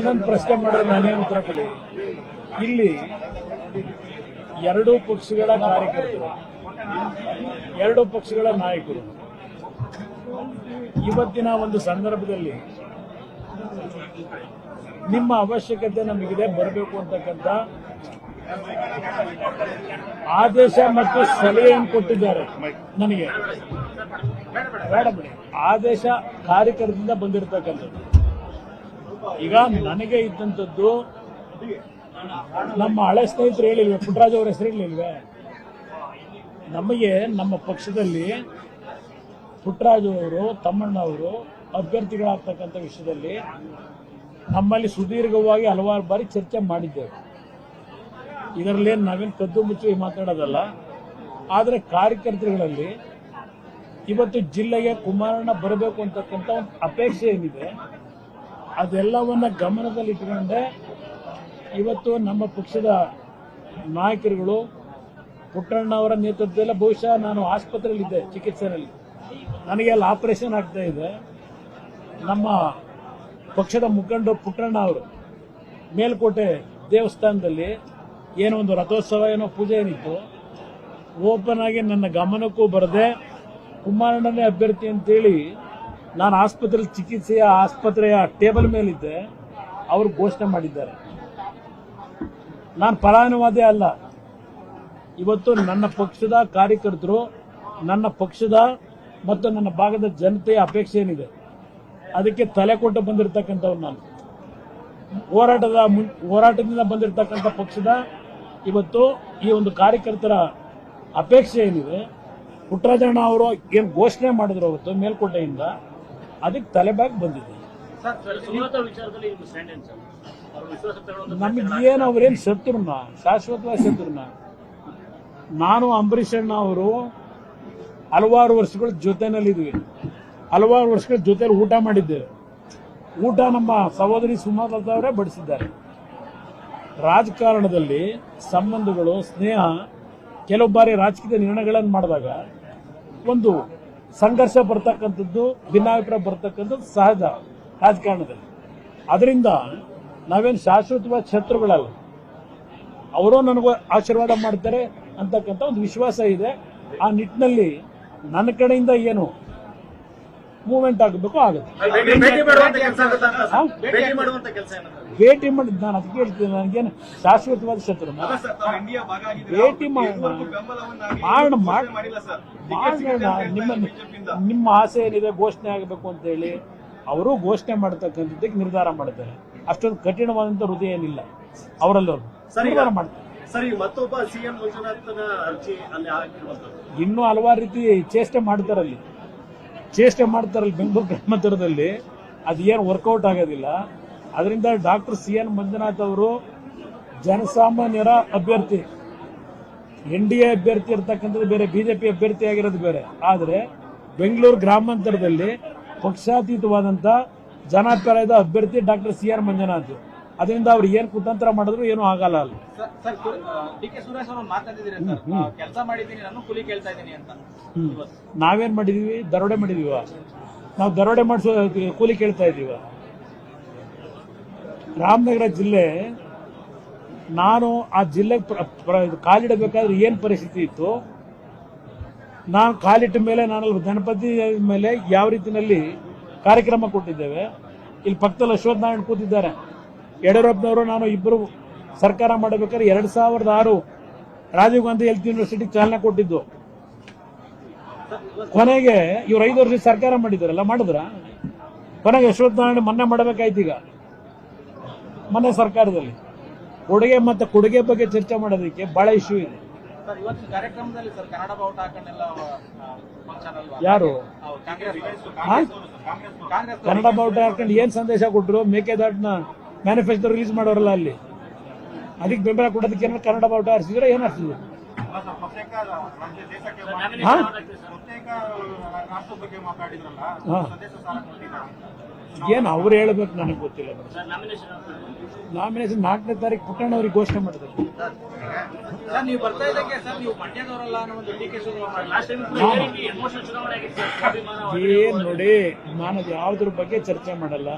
ನನ್ನನ್ನು ಪ್ರಶ್ನೆ ಮಾಡಿದ್ರೆ ನಾನೇ ಉತ್ತರ ಕೊಡಿ? ಇಲ್ಲಿ ಎರಡೂ ಪಕ್ಷಗಳ ಕಾರ್ಯಕರ್ತರು, ಎರಡೂ ಪಕ್ಷಗಳ ನಾಯಕರು, ಇವತ್ತಿನ ಒಂದು ಸಂದರ್ಭದಲ್ಲಿ ನಿಮ್ಮ ಅವಶ್ಯಕತೆ ನಮಗಿದೆ, ಬರಬೇಕು ಅಂತಕ್ಕಂಥ ಆದೇಶ ಮತ್ತು ಸಲಹೆಯನ್ನು ಕೊಟ್ಟಿದ್ದಾರೆ ನನಗೆ. ಆದೇಶ ಕಾರ್ಯಕರ್ತರಿಂದ ಬಂದಿರತಕ್ಕಂಥದ್ದು. ಈಗ ನನಗೆ ಇದ್ದಂಥದ್ದು ನಮ್ಮ ಹಳೆ ಸ್ನೇಹಿತರು ಹೇಳಿಲ್ವೆ ಪುಟ್ಟರಾಜ್ ಅವರ ಹೆಸರು ಹೇಳಿಲ್ವೆ? ನಮಗೆ ನಮ್ಮ ಪಕ್ಷದಲ್ಲಿ ಪುಟ್ಟರಾಜು ಅವರು ತಮ್ಮಣ್ಣವರು ಅಭ್ಯರ್ಥಿಗಳಾಗ್ತಕ್ಕಂಥ ವಿಷಯದಲ್ಲಿ ನಮ್ಮಲ್ಲಿ ಸುದೀರ್ಘವಾಗಿ ಹಲವಾರು ಬಾರಿ ಚರ್ಚೆ ಮಾಡಿದ್ದೇವೆ. ಇದರಲ್ಲಿ ನಾವೇನು ಕದ್ದು ಮುಚ್ಚಿ ಮಾತಾಡೋದಲ್ಲ, ಆದರೆ ಕಾರ್ಯಕರ್ತರುಗಳಲ್ಲಿ ಇವತ್ತು ಜಿಲ್ಲೆಗೆ ಕುಮಾರಣ್ಣ ಬರಬೇಕು ಅಂತಕ್ಕಂಥ ಒಂದು ಅಪೇಕ್ಷೆ ಏನಿದೆ ಅದೆಲ್ಲವನ್ನ ಗಮನದಲ್ಲಿ ಇಟ್ಕೊಂಡೆ ಇವತ್ತು ನಮ್ಮ ಪಕ್ಷದ ನಾಯಕರುಗಳು ಪುಟ್ಟಣ್ಣ ಅವರ ನೇತೃತ್ವದಲ್ಲಿ ಬಹುಶಃ ನಾನು ಆಸ್ಪತ್ರೆಯಲ್ಲಿದ್ದೆ ಚಿಕಿತ್ಸೆಯಲ್ಲಿ. ನನಗೆ ಅಲ್ಲಿ ಆಪರೇಷನ್ ಆಗ್ತಾ ಇದೆ. ನಮ್ಮ ಪಕ್ಷದ ಮುಖಂಡರು ಪುಟ್ಟಣ್ಣ ಅವರು ಮೇಲ್ಕೋಟೆ ದೇವಸ್ಥಾನದಲ್ಲಿ ಏನೋ ಒಂದು ರಥೋತ್ಸವ, ಏನೋ ಪೂಜೆ ಏನಿತ್ತು. ಓಪನ್ ಆಗಿ ನನ್ನ ಗಮನಕ್ಕೂ ಬರದೆ ಕುಮಾರಣ್ಣನೇ ಅಭ್ಯರ್ಥಿ ಅಂತೇಳಿ ನಾನು ಆಸ್ಪತ್ರೆಯಲ್ಲಿ ಚಿಕಿತ್ಸೆಯ ಆಸ್ಪತ್ರೆಯ ಟೇಬಲ್ ಮೇಲಿದ್ದೆ. ಅವರು ಘೋಷಣೆ ಮಾಡಿದ್ದಾರೆ. ನಾನು ಫಲಾನುವಾದಿ ಅಲ್ಲ. ಇವತ್ತು ನನ್ನ ಪಕ್ಷದ ಕಾರ್ಯಕರ್ತರು, ನನ್ನ ಪಕ್ಷದ ಮತ್ತು ನನ್ನ ಭಾಗದ ಜನತೆಯ ಅಪೇಕ್ಷೆ ಏನಿದೆ? ಅದಕ್ಕೆ ತಲೆ ಕೊಟ್ಟು ಬಂದಿರತಕ್ಕಂಥವ್ರು ನಾನು. ಹೋರಾಟದ ಹೋರಾಟದಿಂದ ಬಂದಿರತಕ್ಕಂಥ ಪಕ್ಷದ ಇವತ್ತು ಈ ಒಂದು ಕಾರ್ಯಕರ್ತರ ಅಪೇಕ್ಷೆ ಏನಿದೆ? ಪುಟ್ಟರಾಜಣ್ಣ ಅವರು ಏನು ಘೋಷಣೆ ಮಾಡಿದ್ರು ಅವತ್ತು ಮೇಲ್ಕೋಟೆಯಿಂದ? ಅದಕ್ಕೆ ತಲೆಬಾಗಿ ಬಂದಿದೆ. ನಮಗೆ ಏನು ಅವ್ರೇನು ಶತ್ರುನ ಶಾಶ್ವತವಾಗಿ ಶತ್ರುನ? ನಾನು ಅಂಬರೀಷ್ ಅಣ್ಣ ಅವರು ಹಲವಾರು ವರ್ಷಗಳ ಜೊತೆನಲ್ಲಿದ್ವಿ. ಹಲವಾರು ವರ್ಷಗಳ ಜೊತೆಲಿ ಊಟ ಮಾಡಿದ್ದೇವೆ ಊಟ ನಮ್ಮ ಸಹೋದರಿ ಸುಮಲತಾ ಅವರೇ ಬಡಿಸಿದ್ದಾರೆ. ರಾಜಕಾರಣದಲ್ಲಿ ಸಂಬಂಧಗಳು ಸ್ನೇಹ ಕೆಲವು ಬಾರಿ ರಾಜಕೀಯ ನಿರ್ಣಯಗಳನ್ನು ಮಾಡಿದಾಗ ಒಂದು ಸಂಘರ್ಷ ಬರ್ತಕ್ಕಂಥದ್ದು ಭಿನ್ನಾಭಿಪ್ರಾಯ ಬರ್ತಕ್ಕಂಥದ್ದು ಸಹಜ ರಾಜಕಾರಣದಲ್ಲಿ ಅದರಿಂದ ನಾವೇನು ಶಾಶ್ವತವಾದ ಶತ್ರುಗಳಲ್ಲ ಅವರು ನನಗೂ ಆಶೀರ್ವಾದ ಮಾಡ್ತಾರೆ ಅಂತಕ್ಕಂಥ ಒಂದು ವಿಶ್ವಾಸ ಇದೆ ಆ ನಿಟ್ಟಿನಲ್ಲಿ ನನ್ನ ಕಡೆಯಿಂದ ಏನು ಮೂವ್ಮೆಂಟ್ ಆಗಬೇಕು ಆಗುತ್ತೆ ಭೇಟಿ ಮಾಡುವಂತ ಕೆಲಸ ಆಗುತ್ತಾ ಅಂತ ಹಾ? ಸರ್? ಭೇಟಿ ಮಾಡುವಂತ ಕೆಲಸ ಏನಂತ ಭೇಟಿ ಮಾಡಿದ್ ನಾನು ಅದಕ್ಕೆ ಹೇಳ್ತೀನಿ ನನಗೇನು ಶಾಶ್ವತವಾದ ಶತ್ರು. ಭೇಟಿ ಮಾಡೋಣ. ನಿಮ್ಮ ನಿಮ್ಮ ಆಸೆ ಏನಿದೆ ಘೋಷಣೆ ಆಗಬೇಕು ಅಂತ ಹೇಳಿ ಅವರು ಘೋಷಣೆ ಮಾಡತಕ್ಕಂಥದ್ದಕ್ಕೆ ನಿರ್ಧಾರ ಮಾಡ್ತಾರೆ ಅಷ್ಟೊಂದು ಕಠಿಣವಾದಂಥ ಹೃದಯ ಏನಿಲ್ಲ ಅವರಲ್ಲಿ. ನಿರ್ಧಾರ ಮಾಡ್ತಾರೆ ಸರಿ ಮತ್ತೊಬ್ಬ ಸಿಎಂ ಮಂಜುನಾಥನ ಅರ್ಜಿ ಅಲ್ಲಿ ಹಾಕಿರುವಂತದ್ದು ಇನ್ನೂ ಹಲವಾರು ರೀತಿ ಚೇಷ್ಟೆ ಮಾಡ್ತಾರಲ್ಲಿ ಚೇಷ್ಟೆ ಮಾಡ್ತಾರಲ್ಲಿ ಬೆಂಗಳೂರು ಗ್ರಾಮಾಂತರದಲ್ಲಿ ಅದು ಏನು ವರ್ಕೌಟ್ ಆಗೋದಿಲ್ಲ ಅದರಿಂದ ಡಾಕ್ಟರ್ ಸಿ ಎನ್ ಮಂಜುನಾಥ್ ಅವರು ಜನಸಾಮಾನ್ಯರ ಅಭ್ಯರ್ಥಿ ಎನ್ ಡಿ ಎ ಅಭ್ಯರ್ಥಿ ಇರ್ತಕ್ಕಂಥದ್ದು ಬೇರೆ ಬಿಜೆಪಿ ಅಭ್ಯರ್ಥಿ ಆಗಿರೋದು ಬೇರೆ. ಆದರೆ ಬೆಂಗಳೂರು ಗ್ರಾಮಾಂತರದಲ್ಲಿ ಪಕ್ಷಾತೀತವಾದಂಥ ಜನಾಭಿಪ್ರಾಯದ ಅಭ್ಯರ್ಥಿ ಡಾಕ್ಟರ್ ಸಿ ಆರ್ ಮಂಜುನಾಥ್. ಅದರಿಂದ ಅವ್ರು ಏನು ಕುತಂತ್ರ ಮಾಡಿದ್ರು ಏನೂ ಆಗಲ್ಲ ಅಲ್ಲಿ. ನಾವೇನ್ ಮಾಡಿದೀವಿ? ದರೋಡೆ ಮಾಡಿದೀವ? ನಾವು ದರೋಡೆ ಮಾಡಿಸೋ ಕೂಲಿ ಕೇಳ್ತಾ ಇದೀವ? ರಾಮನಗರ ಜಿಲ್ಲೆ, ನಾನು ಆ ಜಿಲ್ಲೆಗೆ ಕಾಲಿಡಬೇಕಾದ್ರೆ ಏನ್ ಪರಿಸ್ಥಿತಿ ಇತ್ತು? ನಾನು ಕಾಲಿಟ್ಟ ಮೇಲೆ ನಾನು ಗಣಪತಿ ಮೇಲೆ ಯಾವ ರೀತಿನಲ್ಲಿ ಕಾರ್ಯಕ್ರಮ ಕೊಟ್ಟಿದ್ದೇವೆ. ಇಲ್ಲಿ ಪಕ್ಕದಲ್ಲಿ ಅಶ್ವಥ್ ನಾರಾಯಣ್ ಕೂತಿದ್ದಾರೆ. ಯಡಿಯೂರಪ್ಪನವರು ನಾನು ಇಬ್ಬರು ಸರ್ಕಾರ ಮಾಡಬೇಕಾದ್ರೆ ಎರಡು ಸಾವಿರದ ಆರು ರಾಜೀವ್ ಗಾಂಧಿ ಹೆಲ್ತ್ ಯೂನಿವರ್ಸಿಟಿ ಚಾಲನೆ ಕೊಟ್ಟಿದ್ದು. ಕೊನೆಗೆ ಇವ್ರು ಐದು ವರ್ಷ ಸರ್ಕಾರ ಮಾಡಿದಾರಲ್ಲ ಮಾಡಿದ್ರ? ಕೊನೆಗೆ ಅಶ್ವಥ್ ನಾರಾಯಣ ಮೊನ್ನೆ ಮಾಡಬೇಕಾಯ್ತು ಈಗ. ಮೊನ್ನೆ ಸರ್ಕಾರದಲ್ಲಿ. ಕೊಡುಗೆ ಮತ್ತೆ ಕೊಡುಗೆ ಬಗ್ಗೆ ಚರ್ಚೆ ಮಾಡೋದಕ್ಕೆ ಬಹಳ ಇಶ್ಯೂ ಇದೆ. ಯಾರು? ಕನ್ನಡ ಬಾವುಟ ಹಾಕೊಂಡು ಏನ್ ಸಂದೇಶ ಕೊಟ್ಟರು ಮೇಕೆದಾಟ್ನ ಮ್ಯಾನಿಫೆಸ್ಟೋ ರಿಲೀಸ್ ಮಾಡೋರಲ್ಲ ಅಲ್ಲಿ. ಅದಕ್ಕೆ ಬೆಂಬಲ ಕೊಡೋದಕ್ಕೆ ಏನಾದ್ರು ಕನ್ನಡ ಬಾವುಟ ಹಾರಿಸಿದ್ರೆ ಏನ್ ಹಾರಿಸಿದ್ರು? ಏನ್ ಅವ್ರು ಹೇಳ್ಬೇಕು ನನಗೆ ಗೊತ್ತಿಲ್ಲ. ಸರ್ ನಾಮಿನೇಷನ್ ನಾಲ್ಕನೇ ತಾರೀಕು ಪುಟ್ಟಣ್ಣವ್ರಿಗೆ ಘೋಷಣೆ ಮಾಡಿದ್ರು ಸರ್ ನೀವು ಬರ್ತಾ ಇದ್ದಕ್ಕೆ ಸರ್ ನೀವು ಮಂಡ್ಯದವರಲ್ಲ ಅನ್ನೋ ಒಂದು D K last time emotional ಚುನಾವಣೆ ಆಗಿತ್ತು ಸರ್ ಸ್ವಾಭಿಮಾನ ಏನ್ ನೋಡಿ ನಾನು ಅದು ಯಾವ್ದ್ರ ಬಗ್ಗೆ ಚರ್ಚೆ ಮಾಡಲ್ಲ.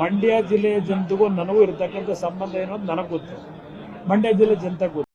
ಮಂಡ್ಯ ಜಿಲ್ಲೆಯ ಜನತೆಗೂ ನನಗೂ ಇರತಕ್ಕಂಥ ಸಂಬಂಧ ಏನೋ ನನಗೆ ಗೊತ್ತು. ಮಂಡ್ಯ ಜಿಲ್ಲೆ ಜನತೆ ಗೊತ್ತು